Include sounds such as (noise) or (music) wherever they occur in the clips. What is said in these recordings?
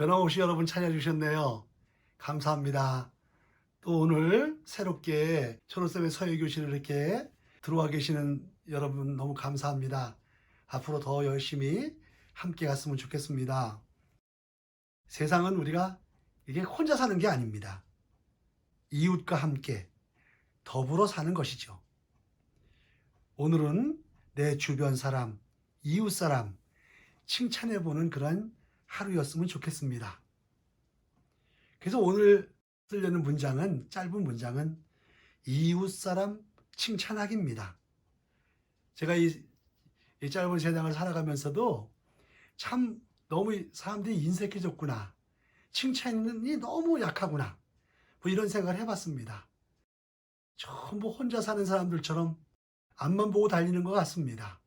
변함없이 여러분 찾아주셨네요. 감사합니다. 또 오늘 새롭게 초록쌤의 서예교실을 이렇게 들어와 계시는 여러분 너무 감사합니다. 앞으로 더 열심히 함께 갔으면 좋겠습니다. 세상은 우리가 이게 혼자 사는 게 아닙니다. 이웃과 함께 더불어 사는 것이죠. 오늘은 내 주변 사람, 이웃 사람 칭찬해 보는 그런 하루였으면 좋겠습니다. 그래서 오늘 쓰려는 문장은 짧은 문장은 이웃 사람 칭찬하기입니다. 제가 이, 이 짧은 세상을 살아가면서도 참 너무 사람들이 인색해졌구나. 칭찬이 너무 약하구나. 뭐 이런 생각을 해봤습니다. 전부 혼자 사는 사람들처럼 앞만 보고 달리는 것 같습니다.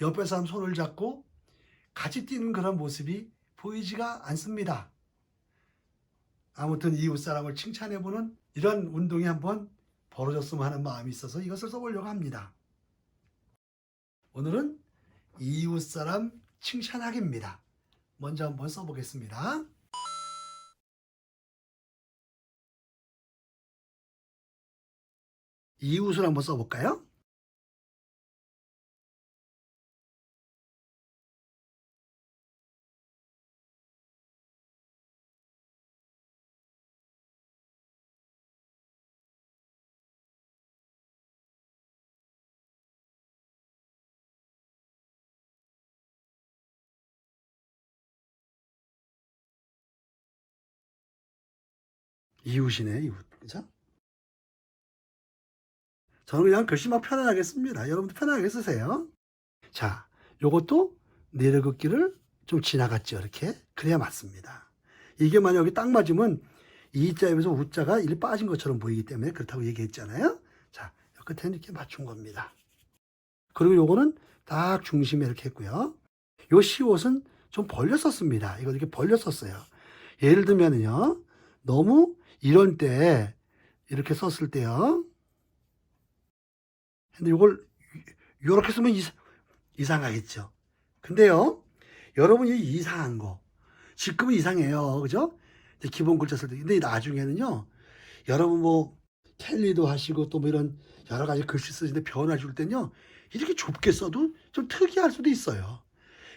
옆에 사람 손을 잡고 같이 뛰는 그런 모습이 보이지가 않습니다. 아무튼 이웃 사람을 칭찬해보는 이런 운동이 한번 벌어졌으면 하는 마음이 있어서 이것을 써보려고 합니다. 오늘은 이웃 사람 칭찬하기입니다. 먼저 한번 써보겠습니다. 이웃을 한번 써볼까요? 이웃이네, 이웃. 그죠? 저는 그냥 글씨 막 편안하게 씁니다. 여러분도 편안하게 쓰세요. 자, 요것도 내려긋기를 좀 지나갔죠. 이렇게. 그래야 맞습니다. 이게 만약 여기 딱 맞으면 이자에서 우자가 일 빠진 것처럼 보이기 때문에 그렇다고 얘기했잖아요. 자, 요 끝에는 이렇게 맞춘 겁니다. 그리고 요거는 딱 중심에 이렇게 했고요. 요 시옷은 좀 벌려 썼습니다. 이거 이렇게 벌려 썼어요. 예를 들면은요. 너무 이런 때 이렇게 썼을 때요. 근데 이걸 이렇게 쓰면 이상, 이상하겠죠. 근데요, 여러분이 이상한 거 지금은 이상해요, 그죠? 기본 글자 쓸 때. 근데 나중에는요, 여러분 뭐 캘리도 하시고 또 뭐 이런 여러 가지 글씨 쓰시는데 변화 줄 때는요, 이렇게 좁게 써도 좀 특이할 수도 있어요.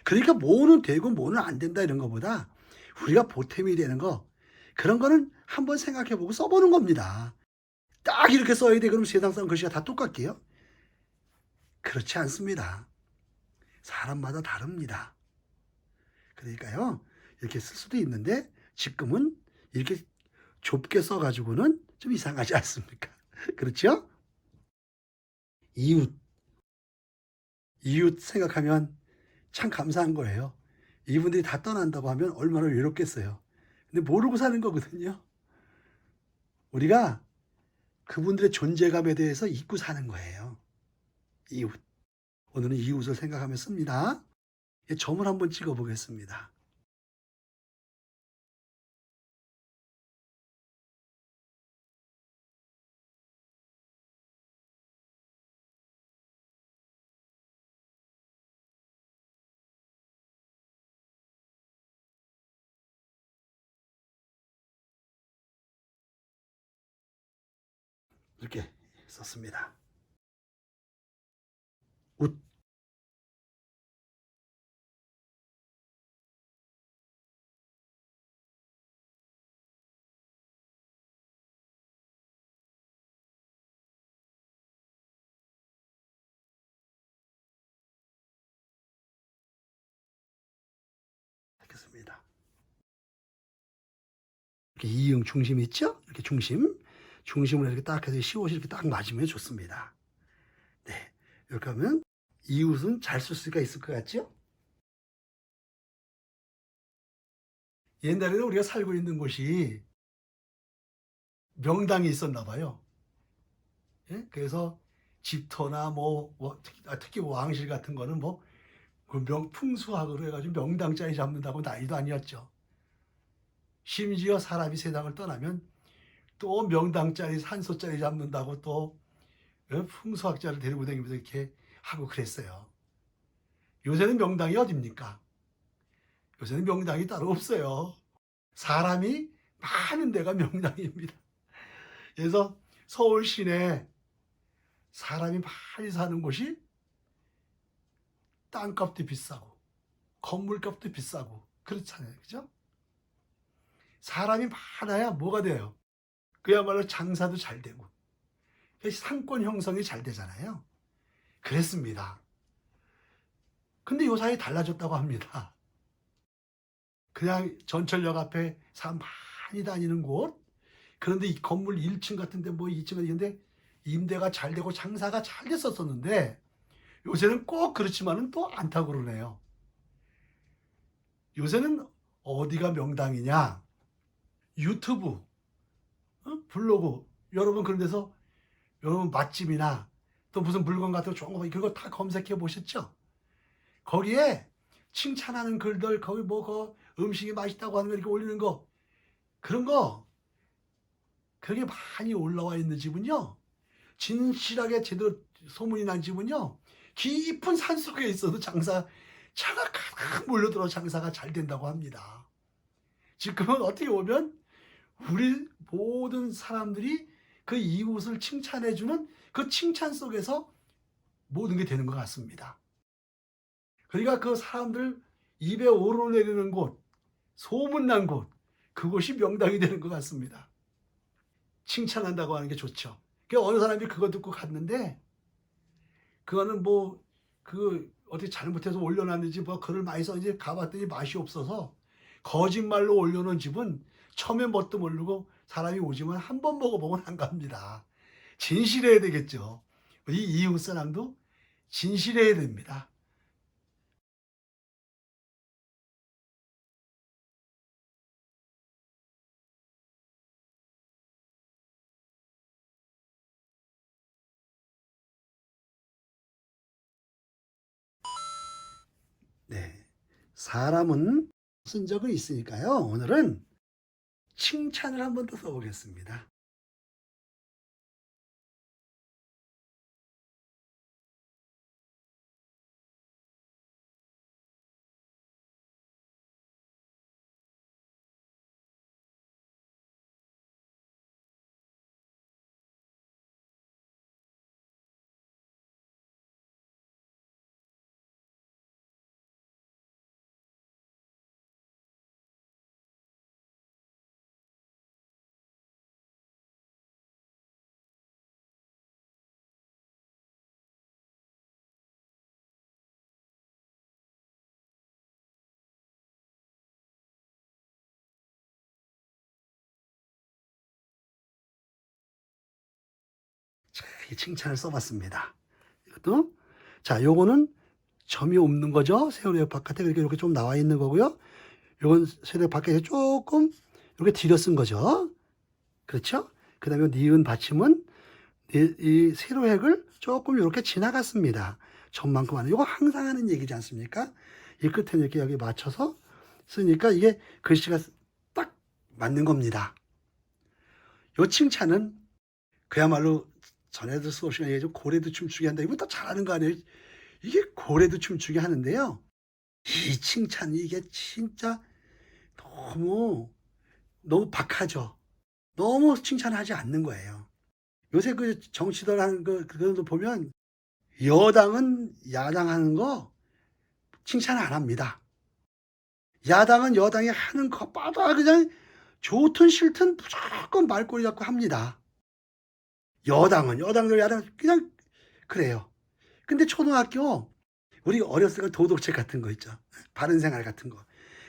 그러니까 뭐는 되고 뭐는 안 된다 이런 거보다 우리가 보탬이 되는 거 그런 거는 한번 생각해 보고 써보는 겁니다. 딱 이렇게 써야 돼. 그럼 세상 사람 글씨가 다 똑같게요? 그렇지 않습니다. 사람마다 다릅니다. 그러니까요, 이렇게 쓸 수도 있는데, 지금은 이렇게 좁게 써가지고는 좀 이상하지 않습니까? (laughs) 그렇죠? 이웃. 이웃 생각하면 참 감사한 거예요. 이분들이 다 떠난다고 하면 얼마나 외롭겠어요. 근데 모르고 사는 거거든요. 우리가 그분들의 존재감에 대해서 잊고 사는 거예요. 이웃. 오늘은 이웃을 생각하며 씁니다. 예, 점을 한번 찍어 보겠습니다. 이렇게 썼습니다. 웃. 하겠습니다. 이렇게 이응 중심 있죠? 이렇게 중심. 중심을 이렇게 딱 해서 시옷이 이렇게 딱 맞으면 좋습니다. 네. 이렇게 하면 이웃은 잘 쓸 수가 있을 것 같죠? 옛날에는 우리가 살고 있는 곳이 명당이 있었나 봐요. 예? 그래서 집터나 뭐, 뭐 특히, 아, 특히 왕실 같은 거는 뭐 그 명 풍수학으로 해가지고 명당짜리 잡는다고 난리도 아니었죠. 심지어 사람이 세상을 떠나면 또 명당짜리 산소짜리 잡는다고 또 어, 풍수학자를 데리고 다니면서 이렇게 하고 그랬어요. 요새는 명당이 어딥니까? 요새는 명당이 따로 없어요. 사람이 많은 데가 명당입니다. 그래서 서울 시내 사람이 많이 사는 곳이 땅값도 비싸고 건물값도 비싸고 그렇잖아요. 그죠? 사람이 많아야 뭐가 돼요? 그야말로 장사도 잘 되고 상권 형성이 잘 되잖아요. 그랬습니다. 근데 요사이 달라졌다고 합니다. 그냥 전철역 앞에 사람 많이 다니는 곳 그런데 이 건물 1층 같은데 뭐 2층 같은데 임대가 잘 되고 장사가 잘 됐었었는데 요새는 꼭 그렇지만은 또 않다고 그러네요. 요새는 어디가 명당이냐? 유튜브, 어? 블로그, 여러분 그런 데서 여러분 맛집이나 또 무슨 물건 같은 거 좋은 거 그거 다 검색해 보셨죠? 거기에 칭찬하는 글들 거기 뭐그 음식이 맛있다고 하는 거 이렇게 올리는 거 그런 거 그게 많이 올라와 있는 집은요 진실하게 제대로 소문이 난 집은요 깊은 산 속에 있어도 장사 차가 가득 몰려들어 장사가 잘 된다고 합니다. 지금은 어떻게 보면 우리 모든 사람들이 그 이웃을 칭찬해주는 그 칭찬 속에서 모든 게 되는 것 같습니다. 그러니까 그 사람들 입에 오르내리는 곳, 소문난 곳, 그곳이 명당이 되는 것 같습니다. 칭찬한다고 하는 게 좋죠. 그 어느 사람이 그거 듣고 갔는데, 그거는 뭐, 그, 어떻게 잘못해서 올려놨는지 뭐 글을 많이 써는지 가봤더니 맛이 없어서 거짓말로 올려놓은 집은 처음에 뭣도 모르고 사람이 오지만 한 번 먹어보면 안 갑니다. 진실해야 되겠죠. 이 이웃 사람도 진실해야 됩니다. 네. 사람은 쓴 적은 있으니까요. 오늘은 칭찬을 한 번 더 써보겠습니다. 자, 이 칭찬을 써봤습니다. 이것도 자, 요거는 점이 없는 거죠. 세월의 바깥에 이렇게 이렇게 좀 나와 있는 거고요. 요건 세월의 바깥에 조금 이렇게 들여 쓴 거죠. 그렇죠? 그 다음에 니은 받침은 이, 이 세로획을 조금 이렇게 지나갔습니다. 점만큼 하는. 이거 항상 하는 얘기지 않습니까? 이 끝에 이렇게 여기 맞춰서 쓰니까 이게 글씨가 딱 맞는 겁니다. 요 칭찬은 그야말로 전에도 수업 시간에 얘기했죠. 고래도 춤추게 한다. 이거 다 잘하는 거 아니에요? 이게 고래도 춤추게 하는데요. 이 칭찬이 이게 진짜 너무 너무 박하죠. 너무 칭찬하지 않는 거예요. 요새 그 정치들 하는 그 그것도 보면 여당은 야당 하는 거 칭찬 안 합니다. 야당은 여당이 하는 것마다 그냥 좋든 싫든 무조건 말꼬리 잡고 합니다. 여당은 여당들 야당 그냥 그래요. 근데 초등학교 우리 어렸을 때 도덕책 같은 거 있죠. 바른생활 같은 거.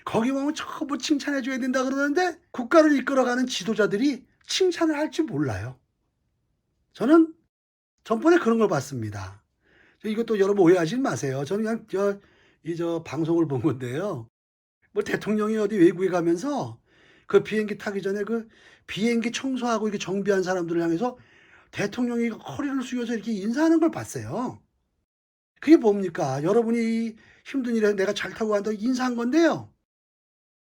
거기 보면 전부 칭찬해 줘야 된다 그러는데 국가를 이끌어가는 지도자들이 칭찬을 할 줄 몰라요. 저는 전번에 그런 걸 봤습니다. 이것도 여러분 오해하지 마세요. 저는 그냥 저, 이 저 방송을 본 건데요. 뭐 대통령이 어디 외국에 가면서 그 비행기 타기 전에 그 비행기 청소하고 이렇게 정비한 사람들을 향해서 대통령이 허리를 숙여서 이렇게 인사하는 걸 봤어요. 그게 뭡니까? 여러분이 힘든 일에 내가 잘 타고 간다고 인사한 건데요.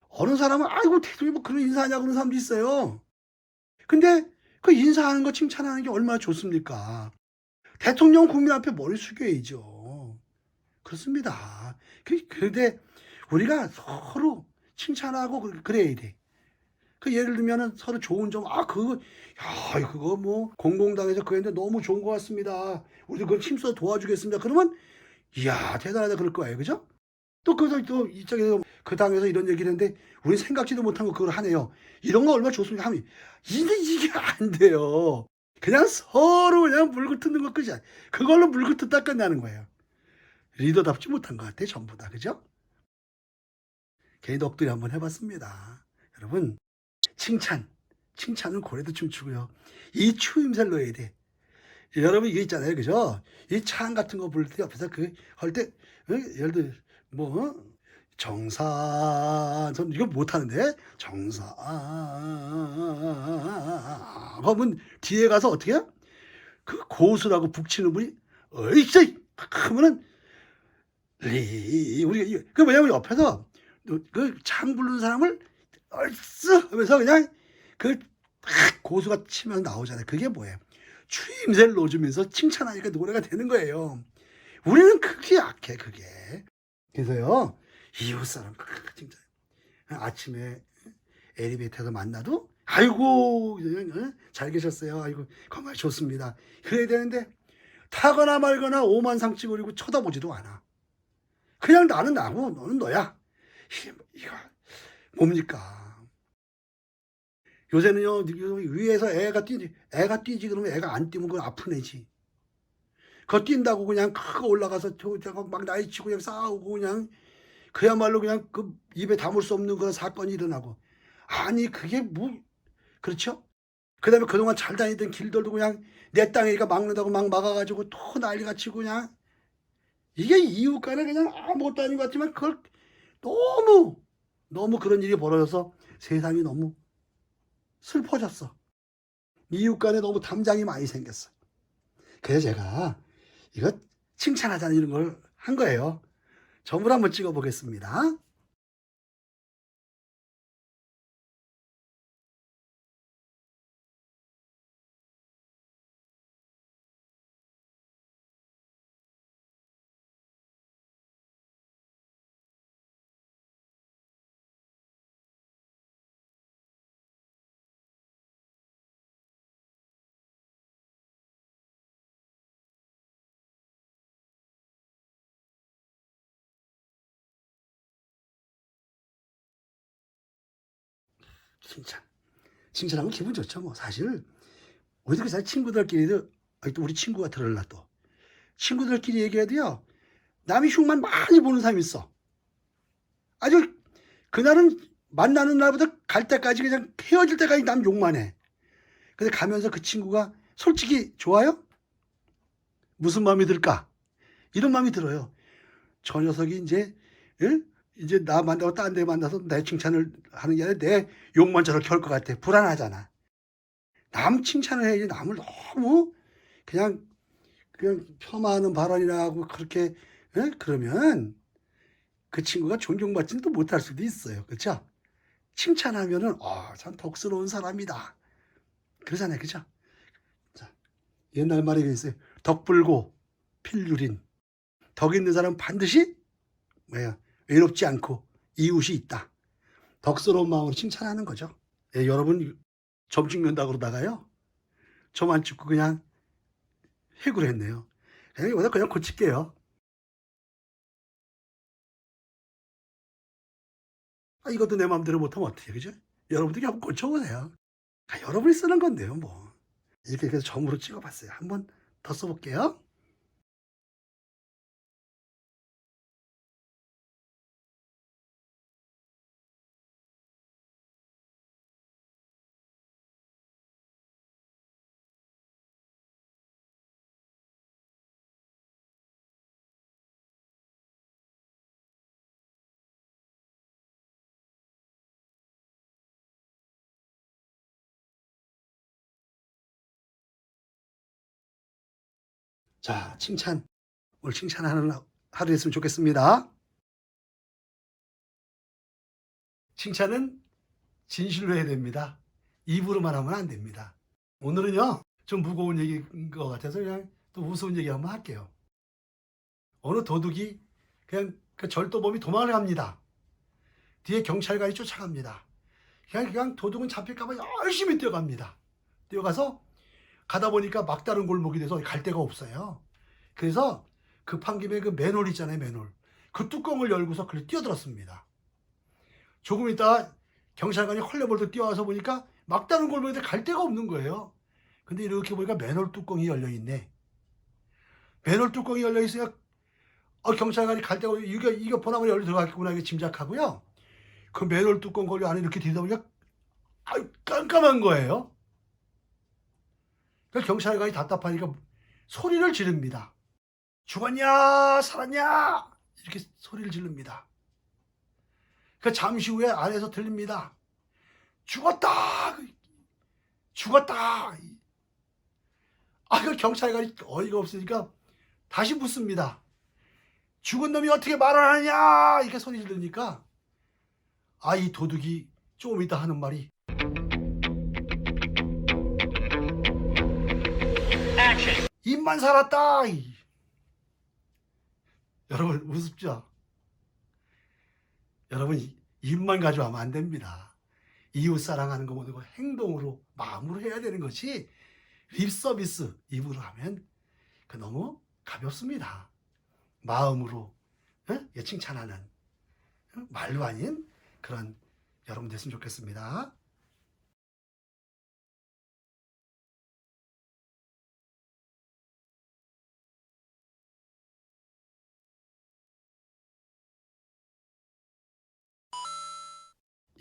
어느 사람은 아이고 대통령이 뭐 그런 인사하냐고 그러는 사람도 있어요. 근데 그 인사하는 거 칭찬하는 게 얼마나 좋습니까? 대통령 국민 앞에 머리 숙여야죠. 그렇습니다. 그- 그런데 우리가 서로 칭찬하고 그- 그래야 돼. 그 예를 들면은 서로 좋은 점, 아, 그거, 야, 그거 뭐, 공공당에서 그거 했는데 너무 좋은 것 같습니다. 우리도 그걸 힘써 도와주겠습니다. 그러면, 이야, 대단하다 그럴 거예요. 그죠? 또, 그래서 또 이쪽에서 그 당에서 이런 얘기를 했는데, 우리 생각지도 못한 거 그걸 하네요. 이런 거 얼마나 좋습니까? 하면, 이게, 이게 안 돼요. 그냥 서로 그냥 물고 뜯는 것 끝이야. 그걸로 물고 뜯다 끝나는 거예요. 리더답지 못한 것 같아, 전부 다. 그죠? 개인 넋두리 한번 해봤습니다. 여러분, 칭찬. 칭찬은 고래도 춤추고요. 이 추임새를 넣어야 돼. 여러분, 이게 있잖아요. 그죠? 이 찬 같은 거 부를 때 옆에서 그, 할 때, 어? 예를 들어, 뭐, 어? 정사, 전 이거 못 하는데, 정사, 그러면 뒤에 가서 어떻게 해요? 그 고수라고 북치는 분이, 어이씨! 하면은, 리, 우리, 그 뭐냐면 옆에서, 그장 부르는 사람을 얼쑤 하면서 그냥 그탁 고수가 치면 나오잖아요. 그게 뭐예요? 추임새를 넣어주면서 칭찬하니까 노래가 되는 거예요. 우리는 그게 약해, 그게. 그래서요, 이웃 사람, 크, 진짜. 아침에 엘리베이터에서 만나도, 아이고? 잘 계셨어요. 아이고, 정말 좋습니다. 그래야 되는데, 타거나 말거나 오만상 찌그리고 쳐다보지도 않아. 그냥 나는 나고, 너는 너야. 이게, 뭐- 이거, 뭡니까? 요새는요, 위에서 애가 뛰지, 애가 뛰지 그러면 애가 안 뛰면 그건 아픈 애지. 그거 뛴다고 그냥 크게 올라가서 저- 저거 막 나이치고 그냥 싸우고 그냥 그야말로 그냥 그 입에 담을 수 없는 그런 사건이 일어나고. 아니, 그게 뭐, 그렇죠? 그 다음에 그동안 잘 다니던 길들도 그냥 내 땅이니까 막는다고 막 막아가지고 또 치고 그냥 이게 이웃 간에 그냥 아무것도 아닌 것 같지만 그걸 너무, 너무 그런 일이 벌어져서 세상이 너무 슬퍼졌어. 이웃 간에 너무 담장이 많이 생겼어. 그래서 제가 이거 칭찬하자는 이런 걸 한 거예요. 점을 한번 찍어 보겠습니다. 칭찬. 칭찬하면 기분 좋죠. 뭐 사실 우리들 그 친구들끼리도 아니, 또 우리 친구가 들을라 또 친구들끼리 얘기해도요. 남이 흉만 많이 보는 사람이 있어. 아주 그날은 만나는 날보다 갈 때까지 그냥 헤어질 때까지 남 욕만 해. 근데 가면서 그 친구가 솔직히 좋아요? 무슨 마음이 들까? 이런 마음이 들어요. 저 녀석이 이제 예? 이제 나 만나고 딴 데 만나서 내 칭찬을 하는 게 아니라 내 욕만 저렇게 할 것 같아. 불안하잖아. 남 칭찬을 해야지 남을 너무 그냥 그냥 폄하하는 발언이나 하고 그렇게 예? 그러면 그 친구가 존경받지는 또 못할 수도 있어요. 그렇죠? 칭찬하면은 아, 참 덕스러운 사람이다. 그러잖아요. 그죠? 자, 옛날 말이 있어요. 덕불고 필유린. 덕 있는 사람은 반드시 뭐야? 외롭지 않고 이웃이 있다. 덕스러운 마음으로 칭찬하는 거죠. 예, 여러분 점 찍는다 그러다가요. 점 안 찍고 그냥 해구를 했네요. 그냥 이거다 그냥 고칠게요. 아, 이것도 내 마음대로 못하면 어떡해, 그죠? 여러분들이 한번 고쳐보세요. 아, 여러분이 쓰는 건데요, 뭐. 이렇게 해서 점으로 찍어봤어요. 한번 더 써볼게요. 자, 칭찬. 오늘 칭찬하는 하루 됐으면 좋겠습니다. 칭찬은 진실로 해야 됩니다. 입으로만 하면 안 됩니다. 오늘은요, 좀 무거운 얘기인 것 같아서 그냥 또 우스운 얘기 한번 할게요. 어느 도둑이 그냥 그 절도범이 도망을 갑니다. 뒤에 경찰관이 쫓아갑니다. 그냥, 그냥 도둑은 잡힐까봐 열심히 뛰어갑니다. 뛰어가서 가다 보니까 막다른 골목이 돼서 갈 데가 없어요. 그래서 급한 김에 그 맨홀 있잖아요, 맨홀. 그 뚜껑을 열고서 그를 뛰어들었습니다. 조금 있다가 경찰관이 헐레벌떡 뛰어와서 보니까 막다른 골목인데 갈 데가 없는 거예요. 근데 이렇게 보니까 맨홀 뚜껑이 열려 있네. 맨홀 뚜껑이 열려 있으니까 어, 경찰관이 갈 데가 없 이거 이거 보나마나 열려 들어갔겠구나 이게 짐작하고요. 그 맨홀 뚜껑 걸려 안에 이렇게 뒤다 보니까 아 깜깜한 거예요. 그 경찰관이 답답하니까 소리를 지릅니다. 죽었냐 살았냐 이렇게 소리를 지릅니다. 그 잠시 후에 안에서 들립니다. 죽었다 죽었다. 아, 그 경찰관이 어이가 없으니까 다시 묻습니다. 죽은 놈이 어떻게 말을 하냐? 이렇게 소리 지르니까 아, 이 도둑이 조금 이따 하는 말이 입만 살았다. 이. 여러분 우습죠? 여러분 이- 입만 가져가면 안 됩니다. 이웃 사랑하는 거 모든 거 행동으로 마음으로 해야 되는 것이 립 서비스 입으로 하면 그 너무 가볍습니다. 마음으로 어? 예, 칭찬하는 어? 말로 아닌 그런 여러분 됐으면 좋겠습니다.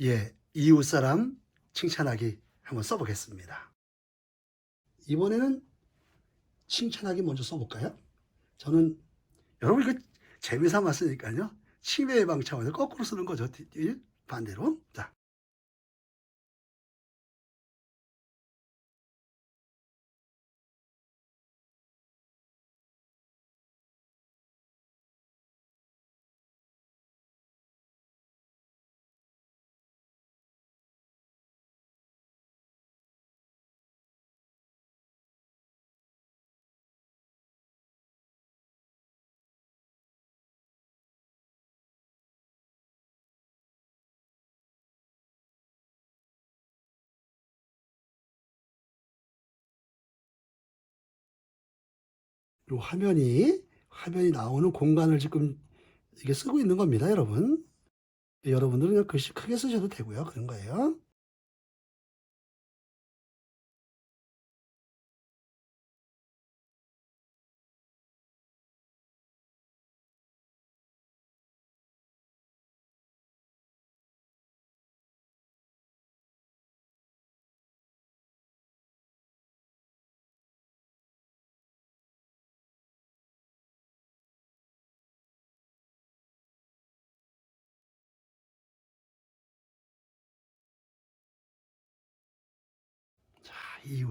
예, 이웃 사람 칭찬하기 한번 써보겠습니다. 이번에는 칭찬하기 먼저 써볼까요? 저는 여러분 이거 재미삼아 쓰니까요. 치매 예방 차원에서 거꾸로 쓰는 거죠. 반대로. 자. 요 화면이 화면이 나오는 공간을 지금 이게 쓰고 있는 겁니다, 여러분. 여러분들은 글씨 크게 쓰셔도 되고요. 그런 거예요. 자, 이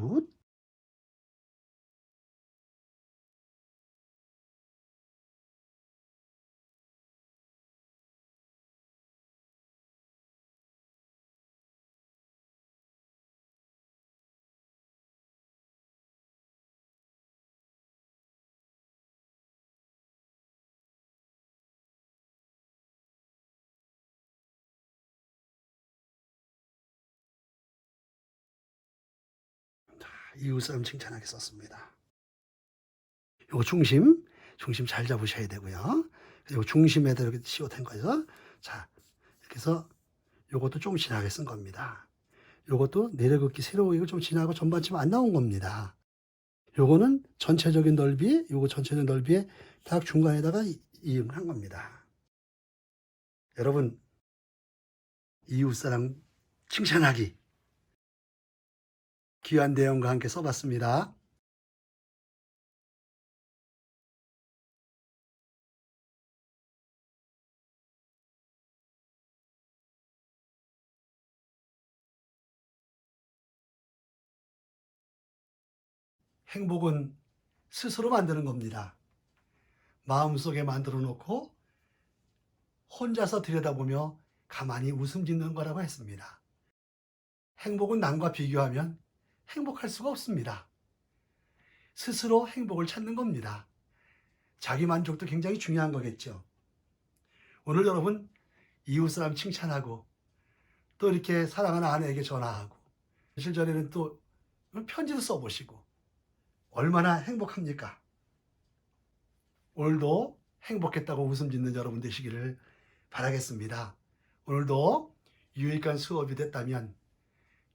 이웃 사람 칭찬하게 썼습니다. 요거 중심, 중심 잘 잡으셔야 되고요. 그리고 중심에다 이렇게 씌워된 거죠. 자, 이렇게 해서 요것도 좀 지나게 쓴 겁니다. 요것도 내려긋기 세로 이거 좀 지나고 전반쯤 안 나온 겁니다. 요거는 전체적인 넓이, 요거 전체적인 넓이에 딱 중간에다가 이- 이음을 한 겁니다. 여러분, 이웃사랑 칭찬하기. 귀한 내용과 함께 써봤습니다. 행복은 스스로 만드는 겁니다. 마음속에 만들어 놓고 혼자서 들여다보며 가만히 웃음 짓는 거라고 했습니다. 행복은 남과 비교하면 행복할 수가 없습니다. 스스로 행복을 찾는 겁니다. 자기 만족도 굉장히 중요한 거겠죠. 오늘 여러분 이웃 사람 칭찬하고 또 이렇게 사랑하는 아내에게 전화하고 며칠 전에는 또 편지도 써보시고 얼마나 행복합니까? 오늘도 행복했다고 웃음 짓는 여러분 되시기를 바라겠습니다. 오늘도 유익한 수업이 됐다면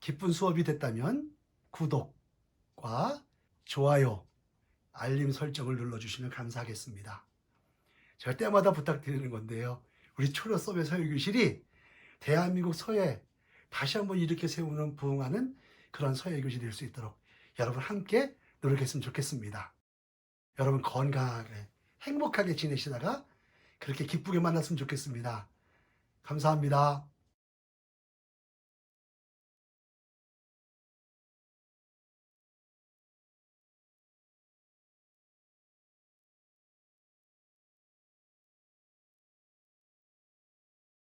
기쁜 수업이 됐다면 구독과 좋아요, 알림 설정을 눌러주시면 감사하겠습니다. 제가 때마다 부탁드리는 건데요. 우리 초려 서베 서예교실이 대한민국 서예 다시 한번 이렇게 세우는 부흥하는 그런 서예교실이 될 수 있도록 여러분 함께 노력했으면 좋겠습니다. 여러분 건강하게 행복하게 지내시다가 그렇게 기쁘게 만났으면 좋겠습니다. 감사합니다.